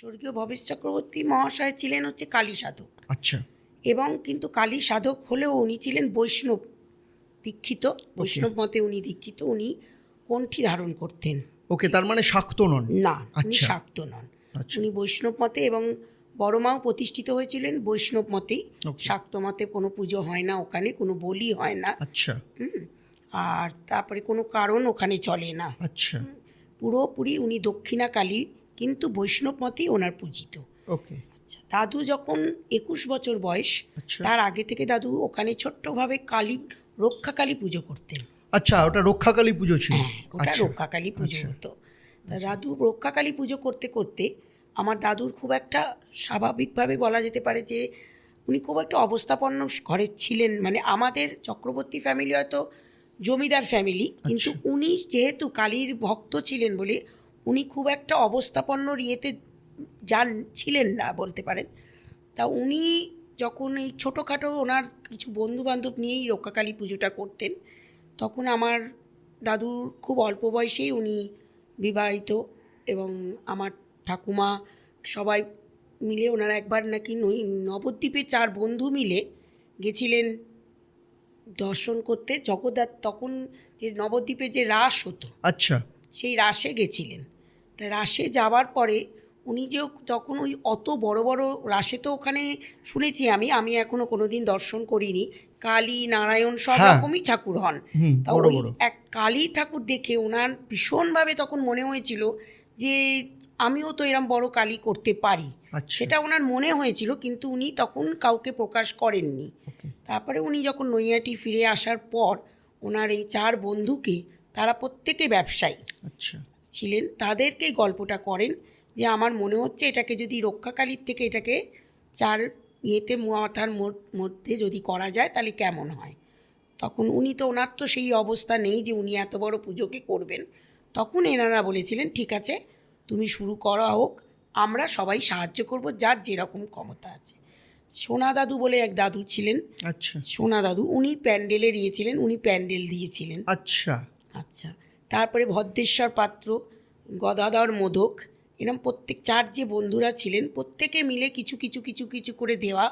স্বর্গীয় ভবেশ চক্রবর্তী মহাশয় ছিলেন হচ্ছে কালী সাধক। আচ্ছা। এবং কিন্তু কালী সাধক হলেও উনি ছিলেন বৈষ্ণব দীক্ষিত। বৈষ্ণব মতে উনি দীক্ষিত উনি কণ্ঠী ধারণ করতেন। ওকে তার মানে শাক্ত নন? না উনি আচ্ছা। শাক্ত নন। আচ্ছা। উনি বৈষ্ণব মতে এবং বড়মাও প্রতিষ্ঠিত হয়েছিলেন বৈষ্ণব মতেই। শাক্ত মতে কোনো পুজো হয় না ওখানে কোনো বলি হয় না। আচ্ছা। আর তারপরে কোনো কারণ ওখানে চলে না। আচ্ছা। পুরোপুরি উনি দক্ষিণা কালী কিন্তু বৈষ্ণব মতেই ওনার পূজিত। ওকে। আচ্ছা দাদু যখন একুশ বছর বয়স আচ্ছা। তার আগে থেকে দাদু ওখানে ছোট্টভাবে কালী রক্ষাকালী পুজো করতেন। আচ্ছা ওটা রক্ষাকালী পুজো ছিল। হ্যাঁ ওটা রক্ষাকালী পুজো আচ্ছা। হতো। তা দাদু রক্ষাকালী পুজো করতে করতে আমার দাদুর খুব একটা স্বাভাবিকভাবে বলা যেতে পারে যে উনি খুব একটা অবস্থাপন্ন ঘরের ছিলেন। মানে আমাদের চক্রবর্তী ফ্যামিলি হয়তো জমিদার ফ্যামিলি কিন্তু আচ্ছা। উনি যেহেতু কালীর ভক্ত ছিলেন বলে উনি খুব একটা অবস্থাপন্ন ইয়েতে যান ছিলেন না বলতে পারেন। তা উনি যখন এই ছোটোখাটো ওনার কিছু বন্ধু বান্ধব নিয়েই রক্ষাকালী পুজোটা করতেন তখন আমার দাদুর খুব অল্প বয়সেই উনি বিবাহিত এবং আমার ঠাকুমা সবাই মিলে ওনারা একবার নাকি নই নবদ্বীপে চার বন্ধু মিলে গেছিলেন দর্শন করতে। জগদ্ধার তখন যে নবদ্বীপে যে রাস হতো আচ্ছা। সেই রাসে গেছিলেন। তা রাসে যাওয়ার পরে উনি যে তখন ওই অত বড় বড় রাশে তো ওখানে শুনেছি আমি আমি এখনও কোনোদিন দর্শন করিনি। কালী নারায়ণ সব হ্যাঁ। রকমই ঠাকুর হন। তা ওই এক কালী ঠাকুর দেখে ওনার ভীষণভাবে তখন মনে হয়েছিল যে আমিও তো এরম বড় কালী করতে পারি। আচ্ছা। সেটা ওনার মনে হয়েছিল কিন্তু উনি তখন কাউকে প্রকাশ করেননি। তারপরে উনি যখন নৈয়াটি ফিরে আসার পর ওনার এই চার বন্ধুকে তারা প্রত্যেকে ব্যবসায়ী। আচ্ছা। ছিলেন তাদেরকে গল্পটা করেন যে আমার মনে হচ্ছে এটাকে যদি রক্ষাকালীর থেকে এটাকে চার ইয়েতে মাথার মধ্যে যদি করা যায় তাহলে কেমন হয়? তখন উনি তো ওনার তো সেই অবস্থা নেই যে উনি এত বড় পুজোকে করবেন। তখন এনারা বলেছিলেন ঠিক আছে তুমি শুরু করা হোক আমরা সবাই সাহায্য করব যার যেরকম ক্ষমতা আছে। সোনা দাদু বলে এক দাদু ছিলেন। আচ্ছা। সোনা দাদু উনি প্যান্ডেলের ইয়েছিলেন উনি প্যান্ডেল দিয়েছিলেন। আচ্ছা। আচ্ছা। তারপরে ভদ্রেশ্বর পাত্র গদাধর মোদক এরকম প্রত্যেক চার যে বন্ধুরা ছিলেন প্রত্যেকে মিলে কিছু কিছু কিছু কিছু করে দেওয়া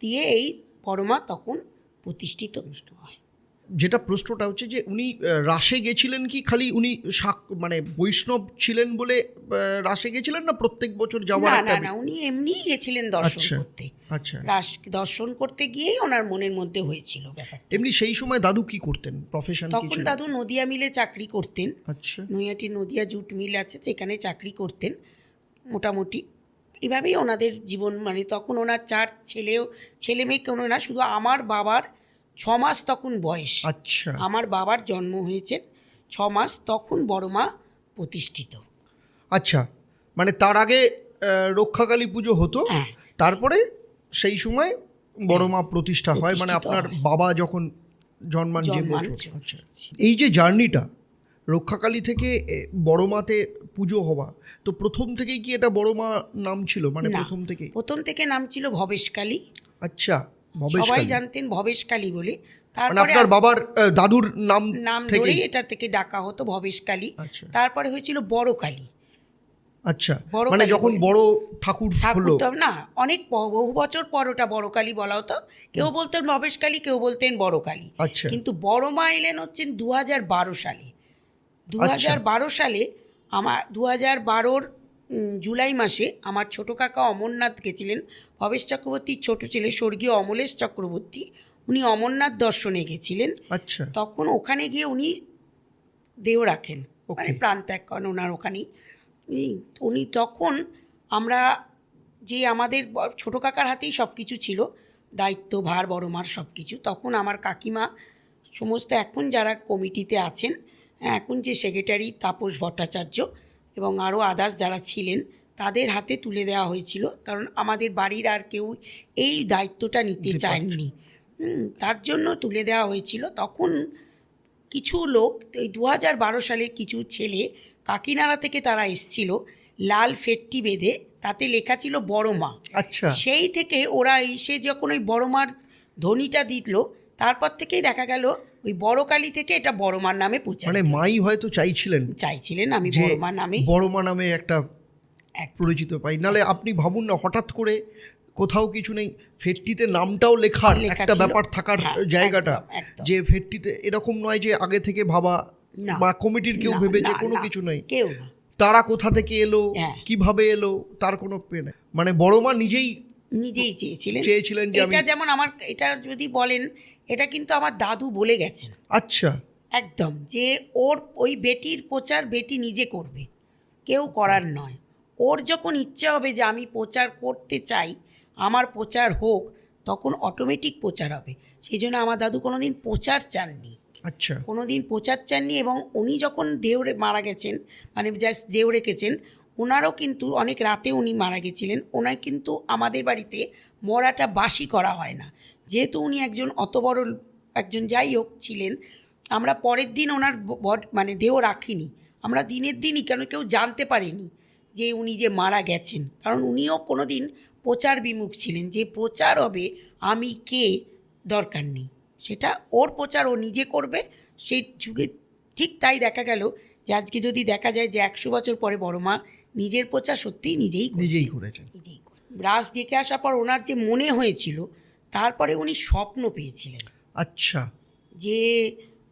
দিয়ে এই পরমা তখন প্রতিষ্ঠিত হয় যেটা প্রশ্নটা হচ্ছে যে উনি রাসে গেছিলেন কি খালি উনি শাক- মানে বৈষ্ণব ছিলেন বলে রাসে গেছিলেন না প্রত্যেক বছর যাওয়ার না না না উনি এমনিই গেছিলেন দর্শন আচ্ছা। করতে আচ্ছা। রাস দর্শন করতে গিয়েই ওনার মনের মধ্যে হয়েছিল এমনি সেই সময় দাদু কি করতেন? প্রফেশন তখন দাদু নদিয়া মিলে চাকরি করতেন। আচ্ছা। নৈয়াটি নদিয়া জুট মিল আছে যেখানে চাকরি করতেন। মোটামুটি এভাবেই ওনাদের জীবন মানে তখন ওনার চার ছেলেও ছেলে মেয়ে কোনো না শুধু আমার বাবার ছ মাস তখন বয়স। আচ্ছা। আমার বাবার জন্ম হয়েছে ছ মাস তখন বড় মা প্রতিষ্ঠিত। আচ্ছা মানে তার আগে রক্ষাকালী পুজো হতো? হ্যাঁ। তারপরে সেই সময় বড় মা প্রতিষ্ঠা হয় মানে আপনার বাবা যখন জন্মান যে যে আচ্ছা এই যে জার্নিটা রক্ষাকালী থেকে বড় মাতে পুজো হওয়া তো প্রথম থেকেই কি এটা বড় মা নাম ছিল? মানে প্রথম থেকেই? প্রথম থেকে নাম ছিল ভবেশকালী। আচ্ছা ভবেশ সবাই কালী। জানতেন ভবেশকালী বলে। মানে তারপরে আপনার বাবার দাদুর নাম নাম থেকে ধরেই এটা থেকে ডাকা হতো ভবেশকালী। আচ্ছা। তারপরে হয়েছিল বড় কালী আচ্ছা মানে যখন বড় ঠাকুর হলো না অনেক বহু বছর পর ওটা বড় কালী বলা হতো কেউ বলতেন ভবেশ কালী কেউ বলতেন বড় কালী। আচ্ছা। কিন্তু বড় মা এলেন হচ্ছেন দু হাজার বারো সালে। দু হাজার বারো সালে আমার দু হাজার বারোর জুলাই মাসে আমার ছোট কাকা অমরনাথ গেছিলেন। ভবেশ চক্রবর্তীর ছোট ছেলে স্বর্গীয় অমলেশ চক্রবর্তী উনি অমরনাথ দর্শনে গেছিলেন। আচ্ছা। তখন ওখানে গিয়ে উনি দেহ রাখেন মানে প্রাণ ত্যাগ করেন ওনার ওখানেই। উনি তখন আমরা যে আমাদের ছোটো কাকার হাতেই সব কিছু ছিল দায়িত্ব ভার বড় মার সব কিছু তখন আমার কাকিমা সমস্ত এখন যারা কমিটিতে আছেন হ্যাঁ, এখন যে সেক্রেটারি তাপস ভট্টাচার্য এবং আরও আদার্স যারা ছিলেন তাদের হাতে তুলে দেওয়া হয়েছিল কারণ আমাদের বাড়ির আর কেউ এই দায়িত্বটা নিতে চায়নি। তার জন্য তুলে দেওয়া হয়েছিল। তখন কিছু লোক এই দু হাজার বারো সালে কিছু ছেলে কাকিনাড়া থেকে তারা এসছিল লাল ফেটটি বেঁধে তাতে লেখা ছিল বড় মা আচ্ছা সেই থেকে ওরা এসে যখন ওই বড় মার ধ্বনিটা দিতলো তারপর থেকেই দেখা গেল ওই বড় কালী থেকে এটা বড় মার নামে প্রচার মানে মাই হয়তো চাইছিলেন চাইছিলেন আমি বড় মা নামে বড় মা নামে একটা একদম। পরিচিত পাই নালে আপনি ভাবুন না হঠাৎ করে কোথাও কিছু নেই ফেটটিতে নামটাও লেখার একটা ব্যাপার থাকার হ্যাঁ, জায়গাটা। যে ফেটটিতে এরকম নয় যে আগে থেকে ভাবা। বা কমিটির কেউ ভেবেছে কোনো কিছু নেই। কেউ না। তারা কোথা থেকে এলো হ্যাঁ। কীভাবে এলো তার কোনো মানে বড় মা নিজেই নিজেই চেয়েছিলেন। চেয়েছিলেন যে এটা যেমন আমার এটা যদি বলেন এটা কিন্তু আমার দাদু বলে গেছেন। আচ্ছা। একদম যে ওর ওই বেটির প্রচার বেটি নিজে করবে। কেউ করার নয়। ওর যখন ইচ্ছে হবে যে আমি প্রচার করতে চাই আমার প্রচার হোক তখন অটোমেটিক প্রচার হবে। সেই জন্য আমার দাদু কোনোদিন প্রচার চাননি। আচ্ছা। কোনোদিন প্রচার চাননি এবং উনি যখন দেওরে মারা গেছেন মানে জাস্ট দেও রেখেছেন, ওনারও কিন্তু অনেক রাতে উনি মারা গেছিলেন। ওনার কিন্তু আমাদের বাড়িতে মরাটা বাসি করা হয় না। যেহেতু উনি একজন অত বড় একজন যাই হোক ছিলেন, আমরা পরের দিন ওনার বড মানে দেহ রাখিনি। আমরা দিনের দিনই কেন কেউ জানতে পারিনি যে উনি যে মারা গেছেন। কারণ উনিও কোনো দিন প্রচার বিমুখ ছিলেন। যে প্রচার হবে আমি কে দরকার নেই। সেটা ওর প্রচার ও নিজে করবে। সেই যুগে ঠিক তাই দেখা গেল যে আজকে যদি দেখা যায় যে একশো বছর পরে বড় মা নিজের প্রচার সত্যিই নিজেই। নিজেই করেছেন। নিজেই। রাস দেখে আসার পর ওনার যে মনে হয়েছিল তারপরে উনি স্বপ্ন পেয়েছিলেন। আচ্ছা। যে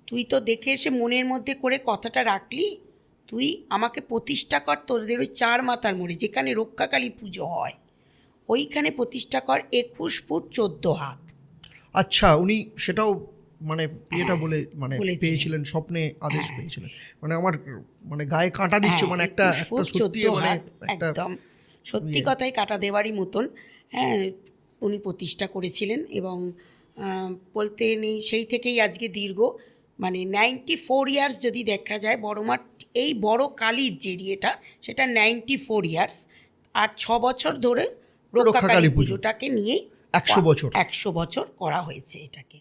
তুই তো দেখে এসে মনের মধ্যে করে কথাটা রাখলি তুই আমাকে প্রতিষ্ঠা কর তোদের ওই চার মাতার মোড়ে যেখানে রক্ষাকালী পুজো হয় ওইখানে প্রতিষ্ঠা কর একুশ ফুট চোদ্দ হাত। আচ্ছা উনি সেটাও মানে এটা বলে মানে হ্যাঁ, পেয়েছিলেন স্বপ্নে আদেশ পেয়েছিলেন। মানে আমার মানে গায়ে কাঁটা দিচ্ছে হ্যাঁ, মানে একটা একটা সত্যি মানে একটা ইয়ে। একদম সত্যি কথাই কাটা দেওয়ারই মতন হ্যাঁ উনি প্রতিষ্ঠা করেছিলেন এবং বলতে নেই সেই থেকেই আজকে দীর্ঘ। মানে নাইনটি ফোর ইয়ার্স যদি দেখা যায় বড় মাঠ এই বড় কালীর যে ইয়েটা সেটা নাইনটি ফোর ইয়ার্স আর ছ বছর ধরে রক্ষাকালী পুজোটাকে নিয়েই 100 বছর। একশো বছর করা হয়েছে এটাকে